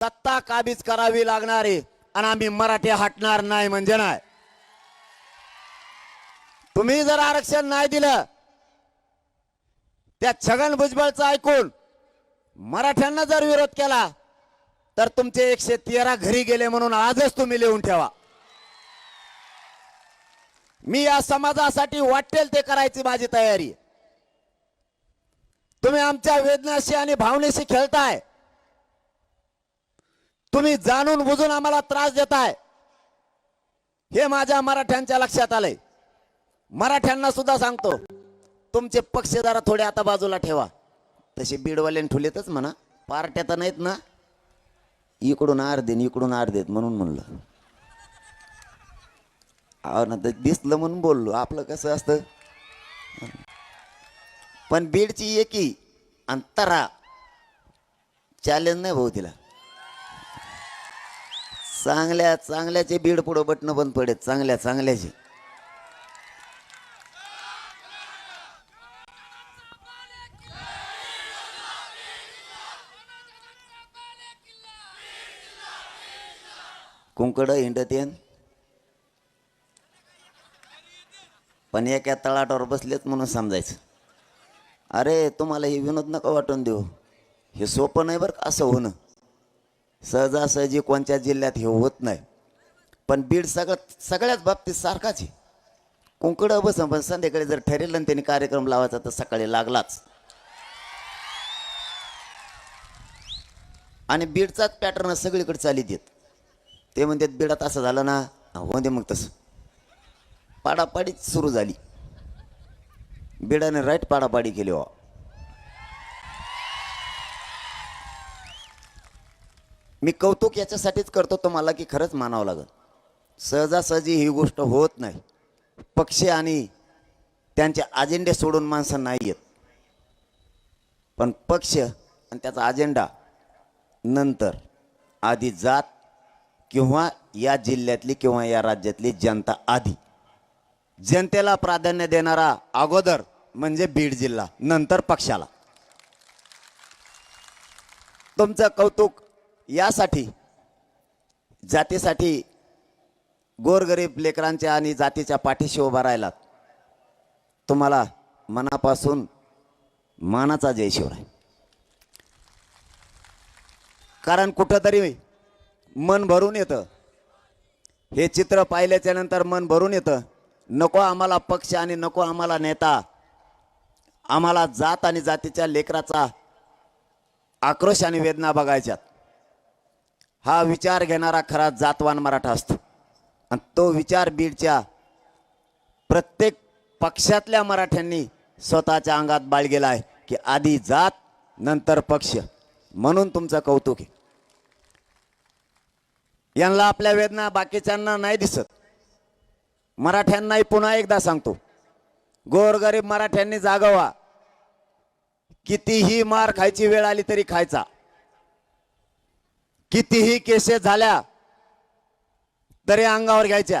सत्ता काबीज करावी लागणार आहे आणि आम्ही मराठी हटणार नाही म्हणजे नाही. तुम्ही जर आरक्षण नाही दिलं त्या छगन भुजबळचं ऐकून मराठ्यांना जर विरोध केला तर तुमचे एकशे तेरा घरी गेले म्हणून आजच तुम्ही लिहून ठेवा. मी या समाजासाठी वाटेल ते करायची माझी तयारी. तुम्ही आमच्या वेदनाशी आणि भावनेशी खेळताय. तुम्ही जाणून बुजून आम्हाला त्रास देताय. हे माझ्या मराठ्यांच्या लक्षात आलंय. मराठ्यांना सुद्धा सांगतो तुमचे पक्ष जरा थोडे आता बाजूला ठेवा. तसे बीडवाल्याने ठुलेतच म्हणा पार्ट्या तर नाहीत ना. इकडून आर देन इकडून आर देत म्हणून म्हणलं. अहो ना तर दिसलं म्हणून बोललो आपलं कसं असतं? पण बीडची एकी अंतरा चॅलेंज नाही भाऊ तिला. चांगल्या चांगल्याचे बीड पुढं बटणं बंद पडेत चांगल्या चांगल्याचे. कुंकड हिंडतेन. पण एका तळाटावर बसलेत म्हणून समजायचं. अरे तुम्हाला हे विनोद नका वाटून देऊ. हे सोपं नाही बरं का असं होणं? सहजासहजी कोणत्या जिल्ह्यात हे होत नाही. पण बीड सगळं सगळ्याच बाबतीत सारखाच आहे. कुंकडं बस पण संध्याकाळी जर ठरेल आणि त्यांनी कार्यक्रम लावायचा तर सकाळी लागलाच. आणि बीडचाच पॅटर्न सगळीकडे चाली येत. ते म्हणतात बीडात असं झालं ना हो दे मग तसं. पाडापाडीच सुरू झाली. बीडाने राईट पाडापाडी केली हो. मी कौतुक याच्यासाठीच करतो तुम्हाला की खरंच मानावं लागत सहजासहजी ही गोष्ट होत नाही. पक्ष आणि त्यांचे अजेंडे सोडून माणसं नाही येत. पण पक्ष आणि त्याचा अजेंडा नंतर आधी जात किंवा या जिल्ह्यातली किंवा या राज्यातली जनता आधी. जनतेला प्राधान्य देणारा अगोदर म्हणजे बीड जिल्हा नंतर पक्षाला. तुमचं कौतुक यासाठी जातीसाठी गोरगरीब लेकरांच्या आणि जातीच्या पाठीशी उभा राहिलात. तुम्हाला मनापासून मानाचा जय शिवराय. कारण कुठंतरी मन भरून येतं. हे चित्र पाहिल्याच्या नंतर मन भरून येतं. नको आम्हाला पक्ष आणि नको आम्हाला नेता. आम्हाला जात आणि जातीच्या लेकराचा आक्रोश आणि वेदना बघायच्यात. हा विचार घेणारा खरा जातवान मराठा असतो. आणि तो विचार बीडच्या प्रत्येक पक्षातल्या मराठ्यांनी स्वतःच्या अंगात बाळगेला आहे की आधी जात नंतर पक्ष. म्हणून तुमचं कौतुक आहे. यांना आपल्या वेदना बाकीच्यांना नाही दिसत. मराठ्यांनाही पुन्हा एकदा सांगतो. गोरगरीब मराठ्यांनी जागवा. कितीही मार खायची वेळ आली तरी खायचा. कितीही केसेस झाल्या तरी अंगावर घ्यायच्या.